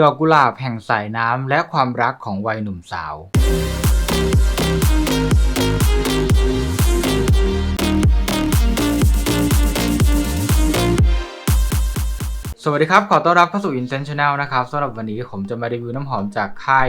ดอกกุหลาบแห่งสายน้ำและความรักของวัยหนุ่มสาว สวัสดีครับ ขอต้อนรับเข้าสู่ Intentional นะครับสำหรับวันนี้ผมจะมารีวิวน้ำหอมจากค่าย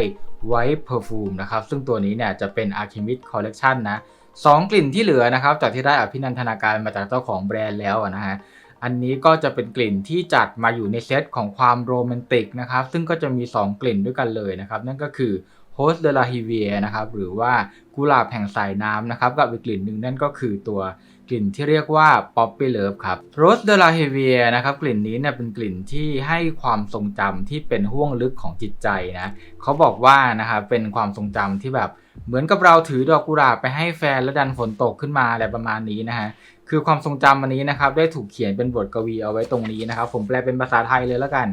White Perfume นะครับ ซึ่งตัวนี้เนี่ยจะเป็น Alchemist Collection นะสองกลิ่นที่เหลือนะครับ จากที่ได้อภินันทนาการมาจากเจ้าของแบรนด์แล้วนะฮะ อันนี้ก็จะเป็นกลิ่นที่จัดมาอยู่ในเซตของความโรแมนติกนะครับ ซึ่งก็จะมี 2 กลิ่นด้วยกันเลยนะครับ นั่นก็คือ Host de la Riviere นะครับ หรือว่ากุหลาบแห่งสายน้ำนะครับ กับอีกกลิ่นหนึ่งนั่นก็คือตัวกลิ่นที่เรียกว่า Poppy Love ครับ Rose de la Riviere นะครับกลิ่นนี้เนี่ยเป็นกลิ่นที่ให้ความทรงจำที่เป็นห่วงลึกของจิตใจนะเขาบอกว่านะครับเป็นความทรงจำที่แบบเหมือนกับเราถือดอกกุหลาบไปให้แฟนแล้วดันฝนตกขึ้นมาอะไรประมาณนี้นะฮะ คือความทรงจำอันนี้นะครับได้ถูกเขียนเป็นบทกวีเอาไว้ตรงนี้นะครับ ผมแปลเป็นภาษาไทยเลยแล้วกัน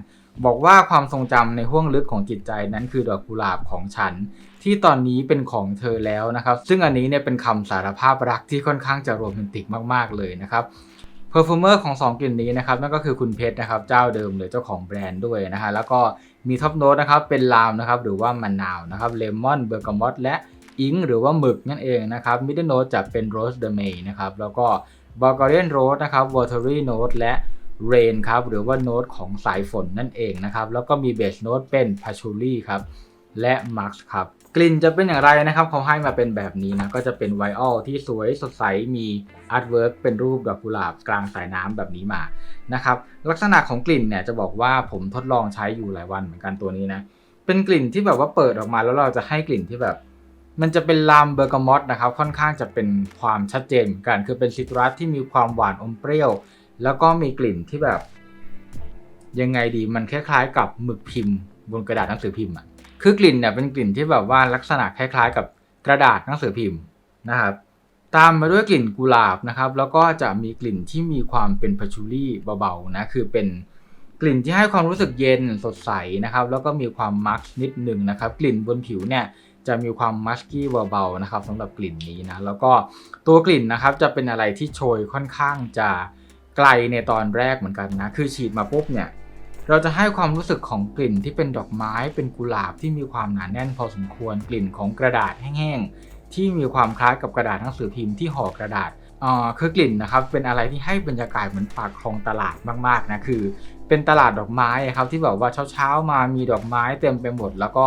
บอกว่าความทรงจำในห้วงลึกของจิตใจนั้นคือดอกกุหลาบของฉัน ที่ตอนนี้เป็นของเธอแล้วนะครับ ซึ่งอันนี้เนี่ยเป็นคำสารภาพรักที่ค่อนข้างจะโรแมนติกมากๆเลยนะครับเพอร์ฟูเมอร์ของ2กลิ่นนี้นะครับนั่นก็คือคุณเพชรนะครับเจ้าเดิมเลยเจ้าของแบรนด์ด้วยนะฮะแล้วก็มีท็อปโน้ตนะครับเป็นลามนะครับหรือว่ามะนาวนะครับเลมอนเบอร์กามอตและอิงหรือว่าหมึกนั่นเองนะครับมิดเดิลโน้ตจะเป็นโรสเดเมย์นะครับแล้วก็ b u l g a r i a n Rose นะครับ Watery Note และ Rain ครับหรือว่าโน้ตของสายฝนนั่นเองนะครับแล้วก็มีเบสโน้ตเป็น Patchouli ครับและ Max ครับกลิ่นจะเป็นอย่างไรนะครับเขาให้มาเป็นแบบนี้นะก็จะเป็นไวออลที่สวยสดใสมีอาร์ตเวิร์กเป็นรูปดอกกุหลาบกลางสายน้ำแบบนี้มานะครับลักษณะของกลิ่นเนี่ยจะบอกว่าผมทดลองใช้อยู่หลายวันเหมือนกันตัวนี้นะเป็นกลิ่นที่แบบว่าเปิดออกมาแล้วเราจะให้กลิ่นที่แบบ มันจะเป็นลามเบอร์กามอตนะครับค่อนข้างจะเป็นความชัดเจนเหมือนกัน คือเป็นซิตรัสที่มีความหวานอมเปรี้ยว แล้วก็มีกลิ่นที่แบบ ยังไงดีมันคล้ายๆ กับหมึกพิมพ์ บนกระดาษหนังสือพิมพ์อะคือกลิ่นเนี่ยเป็นกลิ่นที่แบบว่าลักษณะคล้ายๆ กับกระดาษหนังสือพิมพ์นะครับตามมาด้วยกลิ่นกุหลาบนะครับ แล้วก็จะมีกลิ่นที่มีความเป็นพัชชูรี่เบาๆนะคือเป็นกลิ่นที่ให้ความรู้สึกเย็นสดใสนะครับ แล้วก็มีความมักนิดหนึ่งนะครับ กลิ่นบนผิวเนี่ย จะมีความมัสกี้เบาๆนะครับสำหรับกลิ่นนี้นะแล้วก็ตัวกลิ่นนะครับจะเป็นอะไรที่โชยค่อนข้างจะไกลในตอนแรกเหมือนกันนะคือฉีดมาปุ๊บเนี่ยเราจะให้ความรู้สึกของกลิ่นที่เป็นดอกไม้เป็นกุหลาบที่มีความหนาแน่นพอสมควรกลิ่นของกระดาษแห้งๆที่มีความคล้ายกับกระดาษหนังสือพิมพ์ที่ห่อกระดาษอ่าคือกลิ่นนะครับเป็นอะไรที่ให้บรรยากาศเหมือนปากคลองตลาดมากๆนะคือ เป็นตลาดดอกไม้ครับที่แบบว่าเช้าๆมามีดอกไม้เต็มไปหมด แล้วก็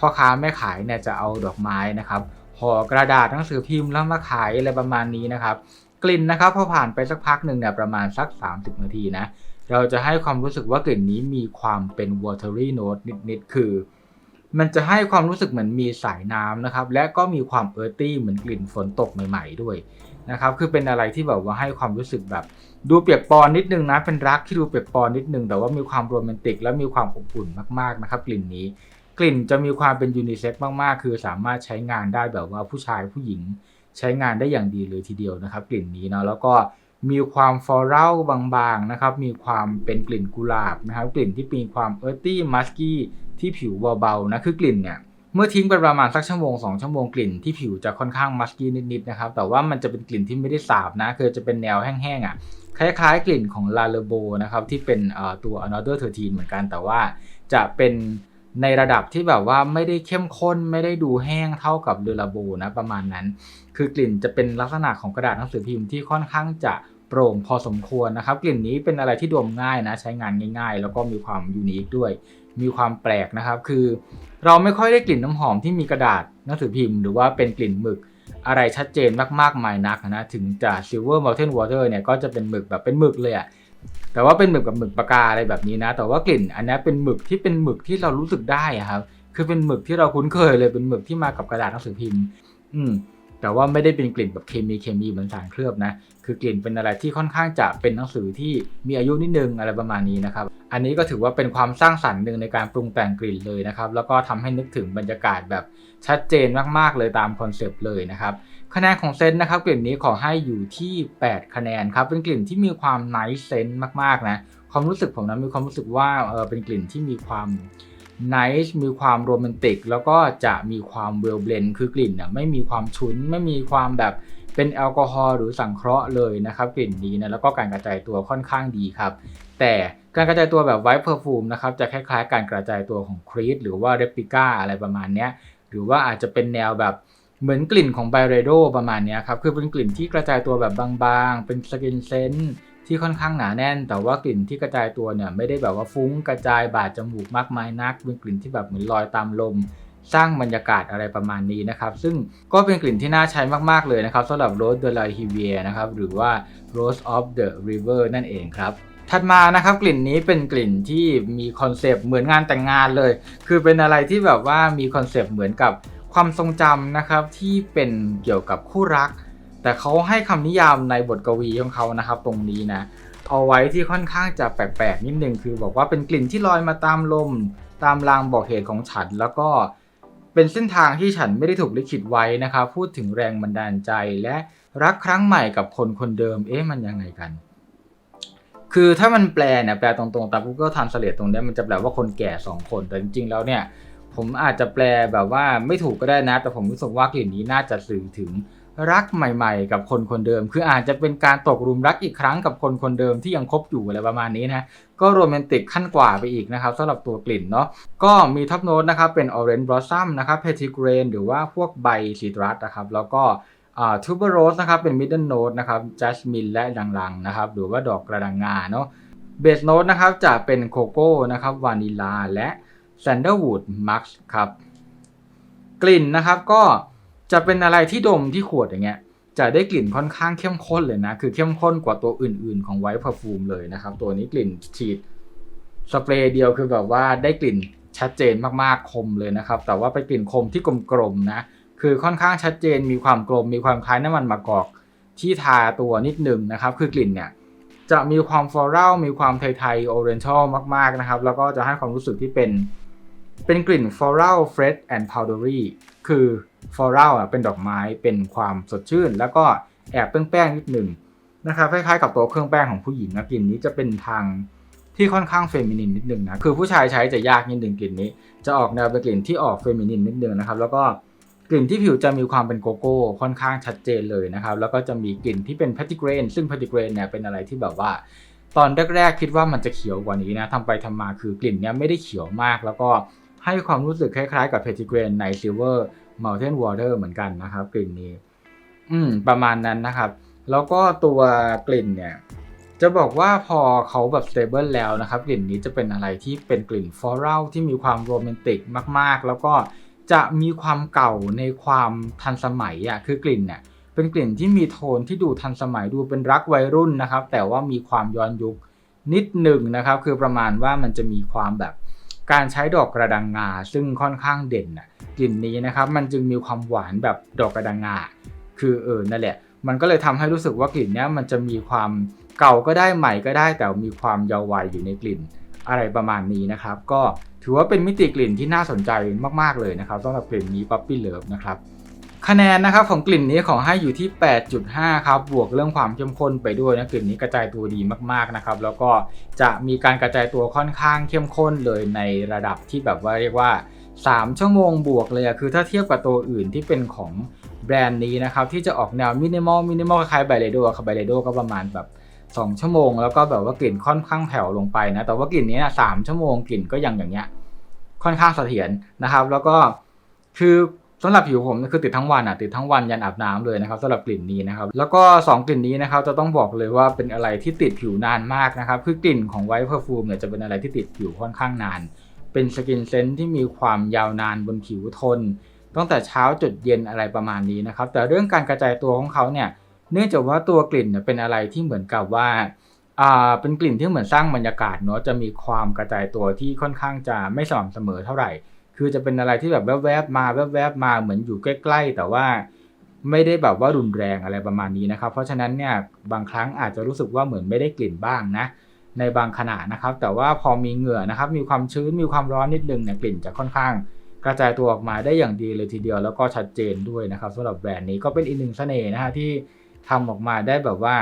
พ่อค้าแม่ขายเนี่ยจะเอาดอกไม้นะครับห่อกระดาษหนังสือพิมพ์แล้วมาขายอะไรประมาณนี้นะครับ กลิ่นนะครับพอผ่านไปสักพักหนึ่งเนี่ยประมาณสัก 30 นาทีนะเราจะให้ความรู้สึกว่ากลิ่นนี้มีความเป็น watery note นิดๆคือ มันจะให้ความรู้สึกเหมือนมีสายน้ำนะครับ และก็มีความเออร์ตี้เหมือนกลิ่นฝนตกใหม่ ๆ ด้วยนะครับ คือเป็นอะไรที่แบบว่าให้ความรู้สึกแบบ ดูเปียกปอนนิดนึงนะ เป็นรักที่ดูเปียกปอนนิดนึง แต่ว่ามีความโรแมนติกและมีความอบอุ่นมากๆนะครับ กลิ่นนี้ กลิ่นจะมีความเป็นยูนิเซ็กมาก ๆ คือสามารถใช้งานได้แบบว่าผู้ชายผู้หญิงใช้งานได้อย่างดีเลยทีเดียวนะครับ กลิ่นนี้เนาะแล้วก็มีความฟลอรัลบางๆนะครับ มีความเป็นกลิ่นกุหลาบนะครับ กลิ่นที่มีความเออร์ตี้มัสกี้ที่ผิวเบาๆนะคือกลิ่นเนี่ยเมื่อทิ้งไปประมาณสักชั่วโมง2ชั่วโมงกลิ่นที่ผิวจะค่อนข้างมัสกี้นิดๆนะครับแต่ว่ามันจะเป็นกลิ่นที่ไม่ได้สาบนะคือจะเป็นแนวแห้งๆอะคล้ายๆ กลิ่นของลาเลโบนะครับที่เป็นตัว another 13เหมือนกันแต่ว่าจะเป็น ในระดับที่แบบว่าไม่ได้เข้มข้นไม่ได้ดูแห้งเท่ากับเดลาโบนะประมาณนั้น คือกลิ่นจะเป็นลักษณะของกระดาษหนังสือพิมพ์ที่ค่อนข้างจะโปร่งพอสมควรนะครับ กลิ่นนี้เป็นอะไรที่ดมง่ายนะ ใช้งานง่าย ๆ แล้วก็มีความยูนิคด้วย มีความแปลกนะครับ คือ เราไม่ค่อยได้กลิ่นน้ำหอมที่มีกระดาษหนังสือพิมพ์ หรือว่าเป็นกลิ่นหมึกอะไรชัดเจนมากๆมายนักนะถึงจะ Silver Mountain Water เนี่ยก็จะเป็นหมึกแบบเป็นหมึกเลยอะ แต่ว่าเป็นหมึกกับหมึกปากกาอะไรแบบนี้นะ แต่ว่ากลิ่นอันนี้เป็นหมึกที่เป็นหมึกที่เรารู้สึกได้อะครับ คือเป็นหมึกที่เราคุ้นเคยเลยเป็นหมึกที่มากับกระดาษหนังสือพิมพ์ อืม แต่ว่าไม่ได้เป็นกลิ่นแบบเคมีเคมีเหมือนสารเคลือบนะ คือกลิ่นเป็นอะไรที่ค่อนข้างจะเป็นหนังสือที่มีอายุนิดนึงอะไรประมาณนี้นะครับ อันนี้ก็ถือว่าเป็นความสร้างสรรค์หนึ่งในการปรุงแต่งกลิ่นเลยนะครับ แล้วก็ทำให้นึกถึงบรรยากาศแบบชัดเจนมากๆเลยตามคอนเซปต์เลยนะครับ คะแนนของเซนนะครับกลิ่นนี้ขอให้อยู่ที่ 8 คะแนนครับเป็นกลิ่นที่มีความไนท์เซนมากๆนะความรู้สึกผมนะมีความรู้สึกว่าเออเป็นกลิ่นที่มีความไนท์มีความโรแมนติก แล้วก็จะมีความเวลเบลนคือกลิ่นเนี่ยไม่มีความฉุนไม่มีความแบบเป็นแอลกอฮอล์หรือสังเคราะห์เลยนะครับกลิ่นนี้นะแล้วก็การกระจายตัวค่อนข้างดีครับ แต่การกระจายตัวแบบไวท์เพอร์ฟูมนะครับจะคล้ายๆ การกระจายตัวของครี d หรือว่าเรปิก้าอะไรประมาณเนี้ยหรือว่าอาจจะเป็นแนวแบบ เหมือนกลิ่นของไบเรโดประมาณนี้ครับ คือเป็นกลิ่นที่กระจายตัวแบบบางๆ เป็นสกินเซนที่ค่อนข้างหนาแน่น แต่ว่ากลิ่นที่กระจายตัวเนี่ยไม่ได้แบบว่าฟุ้งกระจายบาดจมูกมากมายนัก เป็นกลิ่นที่แบบเหมือนลอยตามลม สร้างบรรยากาศอะไรประมาณนี้นะครับ ซึ่งก็เป็นกลิ่นที่น่าใช้มากๆเลยนะครับสำหรับ Rose de la Riviere นะครับหรือว่า Rose of the River นั่นเองครับถัดมานะครับกลิ่นนี้เป็นกลิ่นที่มีคอนเซปต์เหมือนงานแต่งงานเลย คือเป็นอะไรที่แบบว่ามีคอนเซปต์เหมือนกับ ความทรงจำนะครับที่เป็นเกี่ยวกับคู่รัก แต่เขาให้คำนิยามในบทกวีของเขานะครับ ตรงนี้นะเอาไว้ที่ค่อนข้างจะแปลกๆนิดนึงคือ บอกว่าเป็นกลิ่นที่ลอยมาตามลม ตามรางบอกเหตุของฉัน แล้วก็เป็นเส้นทางที่ฉันไม่ได้ถูกลิขิตไว้นะครับ พูดถึงแรงบันดาลใจ และรักครั้งใหม่กับคนคนเดิม เอ๊ะมันยังไงกัน คือถ้ามันแปลเนี่ยแปลตรงๆตาม Google Translate ตรงนี้มันจะแปลว่าคนแก่ 2 คนแต่จริงๆแล้วเนี่ย ผมอาจจะแปลแบบว่าไม่ถูกก็ได้นะ แต่ผมรู้สึกว่ากลิ่นนี้น่าจะสื่อถึงรักใหม่ๆ กับคนคนเดิม คืออาจจะเป็นการตกหลุมรักอีกครั้งกับคนคนเดิมที่ยังคบอยู่อะไรประมาณนี้นะก็โรแมนติกขั้นกว่าไปอีกนะครับสำหรับตัวกลิ่นเนาะก็มีท็อปโน้ตนะครับเป็น Orange Blossom นะครับ Petitgrain หรือว่าพวกใบซีตรัสนะครับแล้วก็ทูเบอร์โรสนะครับเป็น Middle Note นะครับ Jasmine และลังๆนะครับหรือว่าดอกกระดังงาเนาะเบสโน้ตนะครับจะเป็นโคโก้นะครับวานิลาและ Sandalwood Max ครับ กลิ่นนะครับก็จะเป็นอะไรที่ดมที่ขวดอย่างเงี้ย จะได้กลิ่นค่อนข้างเข้มข้นเลยนะ คือเข้มข้นกว่าตัวอื่นๆ ของไวท์พ e ร f ูมเลยนะครับ ตัวนี้กลิ่นฉีดสเปรย์เดียวคือแบบว่าได้กลิ่นชัดเจนมากๆคมเลยนะครับ แต่ว่าเป็นกลิ่นคมที่กลมๆนะ คือค่อนข้างชัดเจนมีความกลม มีความคล้ายน้ำมันมะกอกที่ทาตัวนิดนึงนะครับ คือกลิ่นเนี่ยจะมีความฟลอรัลมีความไทยๆโอเรนทัลมากๆนะครับ แล้วก็จะให้ความรู้สึกที่เป็น เป็นกลิ่น floral fresh and powdery คือ floral อะเป็นดอกไม้เป็นความสดชื่น แล้วก็แอบแป้งๆนิดหนึ่งนะครับคล้ายๆกับตัวเครื่องแป้งของผู้หญิงนะกลิ่นนี้จะเป็นทางที่ค่อนข้างเฟมินินนิดนึงนะคือผู้ชายใช้จะยากนิดนึงกลิ่นนี้ จะออกแนวเป็นกลิ่นที่ออกเฟมินินนิดนึงนะครับ แล้วก็กลิ่นที่ผิวจะมีความเป็นโกโก้ค่อนข้างชัดเจนเลยนะครับ แล้วก็จะมีกลิ่นที่เป็น p a t i g r a i n ซึ่ง p a t i g r a i n เนี่ยเป็นอะไรที่แบบว่า ตอนแรกๆคิดว่ามันจะเขียวกว่านี้นะทำไปทำมาคือกลิ่นเนี้ยไม่ได้เขียวมาก แล้วก็ ให้ความรู้สึกคล้ายๆ กับ p a t i g r a i n ใน Silver Mountain Water เหมือนกันนะครับ กลิ่นนี้ อืม ประมาณนั้นนะครับ แล้วก็ตัวกลิ่นเนี่ย จะบอกว่าพอเขาแบบ stable แล้วนะครับ กลิ่นนี้จะเป็นอะไรที่เป็นกลิ่น floral ที่มีความโรแมนติกมาก ๆ แล้วก็จะมีความเก่าในความทันสมัยอะคือกลิ่นเนี่ยเป็นกลิ่นที่มีโทนที่ดูทันสมัยดูเป็นรักวัยรุ่นนะครับ แต่ว่ามีความย้อนยุคนิดหนึ่งนะครับ คือประมาณว่ามันจะมีความแบบ การใช้ดอกกระดังงาซึ่งค่อนข้างเด่นน่ะกลิ่นนี้นะครับมันจึงมีความหวานแบบดอกกระดังงาคือเออนั่นแหละ มันก็เลยทำให้รู้สึกว่ากลิ่นนี้มันจะมีความเก่าก็ได้ใหม่ก็ได้ แต่มีความเยาว์วัยอยู่ในกลิ่น อะไรประมาณนี้นะครับ ก็ถือว่าเป็นมิติกลิ่นที่น่าสนใจมาก ๆเลยนะครับสำหรับกลิ่นนี้ป๊อปปี้เลิฟนะครับ คะแนนนะครับของกลิ่นนี้ขอให้อยู่ที่ 8.5 ครับ บวกเรื่องความเข้มข้นไปด้วยนะกลิ่นนี้กระจายตัวดีมากๆนะครับ แล้วก็จะมีการกระจายตัวค่อนข้างเข้มข้นเลยในระดับที่แบบว่าเรียกว่า 3 ชั่วโมงบวกเลยอะคือถ้าเทียบกับตัวอื่นที่เป็นของแบรนด์นี้นะครับ ที่จะออกแนวมินิมอลมินิมอลคล้ายไบเรโดครับไบเรโดก็ประมาณแบบ 2 ชั่วโมง แล้วก็แบบว่ากลิ่นค่อนข้างแผ่วลงไปนะแต่ว่ากลิ่นนี้นะสามชั่วโมงกลิ่นก็ยังอย่างเงี้ยค่อนข้างเสถียรนะครับ แล้วก็คือ สำหรับผิวผมคือติดทั้งวันอะติดทั้งวันยันอาบน้ำเลยนะครับสำหรับกลิ่นนี้นะครับแล้วก็ 2 กลิ่นนี้นะครับจะต้องบอกเลยว่าเป็นอะไรที่ติดผิวนานมากนะครับคือกลิ่นของไวท์เพอร์ฟูมเนี่ยจะเป็นอะไรที่ติดผิวค่อนข้างนาน เป็นสกินเซนที่มีความยาวนานบนผิวทน ตั้งแต่เช้าจดเย็นอะไรประมาณนี้นะครับแต่เรื่องการกระจายตัวของเขาเนี่ยเนื่องจากว่าตัวกลิ่นเนี่ยเป็นอะไรที่เหมือนกับว่าอ่าเป็นกลิ่นที่เหมือนสร้างบรรยากาศเนาะจะมีความกระจายตัวที่ค่อนข้างจะไม่สม่ำเสมอเท่าไหร่ คือจะเป็นอะไรที่แบบแวบๆมาแวบๆมาเหมือนอยู่ใกล้ๆ แต่ว่าไม่ได้แบบว่ารุนแรงอะไรประมาณนี้นะครับ เพราะฉะนั้นเนี่ยบางครั้งอาจจะรู้สึกว่าเหมือนไม่ได้กลิ่นบ้างนะ ในบางขณะนะครับ แต่ว่าพอมีเหงื่อนะครับ มีความชื้นมีความร้อนนิดนึงเนี่ยกลิ่นจะค่อนข้างกระจายตัวออกมาได้อย่างดีเลยทีเดียวแล้วก็ชัดเจนด้วยนะครับสำหรับแบรนด์นี้ก็เป็นอีกหนึ่งเสน่ห์นะฮะที่ทำออกมาได้แบบว่า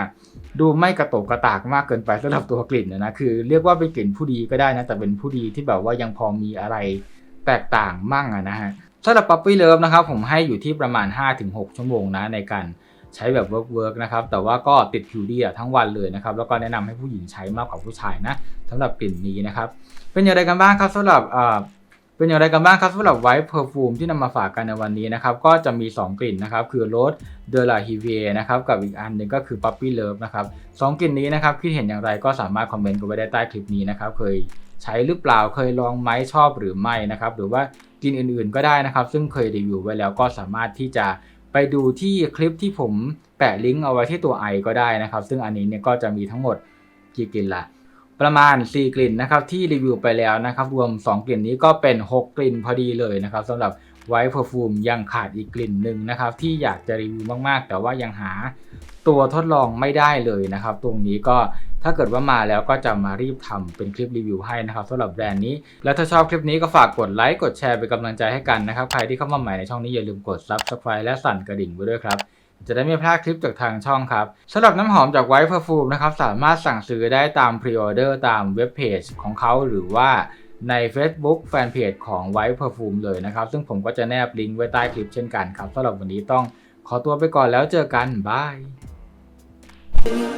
ดูไม่กระตกกระตากมากเกินไปสำหรับตัวกลิ่นนะคือ เรียกว่าเป็นกลิ่นผู้ดีก็ได้นะแต่เป็นผู้ดีที่แบบว่ายังพอมีอะไร แตกต่างมั่งอะนะฮะสำหรับ Puppy Love นะครับผมให้อยู่ที่ประมาณ 5-6 ชั่วโมงนะในการใช้แบบเวิร์กเวิร์กนะครับแต่ว่าก็ติดผิวดีอะทั้งวันเลยนะครับแล้วก็แนะนำให้ผู้หญิงใช้มากกว่าผู้ชายนะสำหรับกลิ่นนี้นะครับเป็นอย่างไรกันบ้างครับสำหรับอ่าเป็นอย่างไรกันบ้างครับสำหรับไวท์เพอร์ฟูมที่นำมาฝากกันในวันนี้นะครับก็จะมี 2 กลิ่นนะครับคือโรสเดลาฮิเวนะครับกับอีกอันหนึ่งก็คือปั๊ปปี้เลิฟนะครับสองกลิ่นนี้นะครับคิดเห็นอย่างไรก็สามารถคอมเมนต์กันไว้ได้ใต้คลิปนี้นะครับเคย ใช้หรือเปล่าเคยลองไหมชอบหรือไม่นะครับ หรือว่ากินอื่นๆก็ได้นะครับ ซึ่งเคยรีวิวไว้แล้วก็สามารถที่จะไปดูที่คลิปที่ผมแปะลิงก์เอาไว้ที่ตัวไอก็ได้นะครับ ซึ่งอันนี้เนี่ยก็จะมีทั้งหมดกี่กลิ่นละประมาณ 4 กลิ่นนะครับที่รีวิวไปแล้วนะครับ รวม 2 กลิ่นนี้ก็เป็น 6 กลิ่นพอดีเลยนะครับสำหรับไวท์เพอร์ฟูมยังขาดอีกกลิ่นหนึ่งนะครับ ที่อยากจะรีวิวมากๆ แต่ว่ายังหาตัวทดลองไม่ได้เลยนะครับ ตรงนี้ก็ ถ้าเกิดว่ามาแล้วก็จะมารีบทำเป็นคลิปรีวิวให้นะครับสำหรับแบรนด์นี้ แล้วถ้าชอบคลิปนี้ก็ฝากกดไลค์กดแชร์เป็นกำลังใจให้กันนะครับ ใครที่เข้ามาใหม่ในช่องนี้อย่าลืมกด subscribe และสั่นกระดิ่งไว้ด้วยครับ จะได้ไม่พลาดคลิปจากทางช่องครับสำหรับน้ำหอมจากไวท์เพอร์ฟูมนะครับสามารถสั่งซื้อได้ตามพรีออเดอร์ตามเว็บเพจของเขาหรือว่าใน Facebook แฟนเพจของ White Perfume เลยนะครับ ซึ่งผมก็จะแนบลิงก์ไว้ใต้คลิปเช่นกันครับสำหรับวันนี้ต้องขอตัวไปก่อนแล้วเจอกัน บาย Thank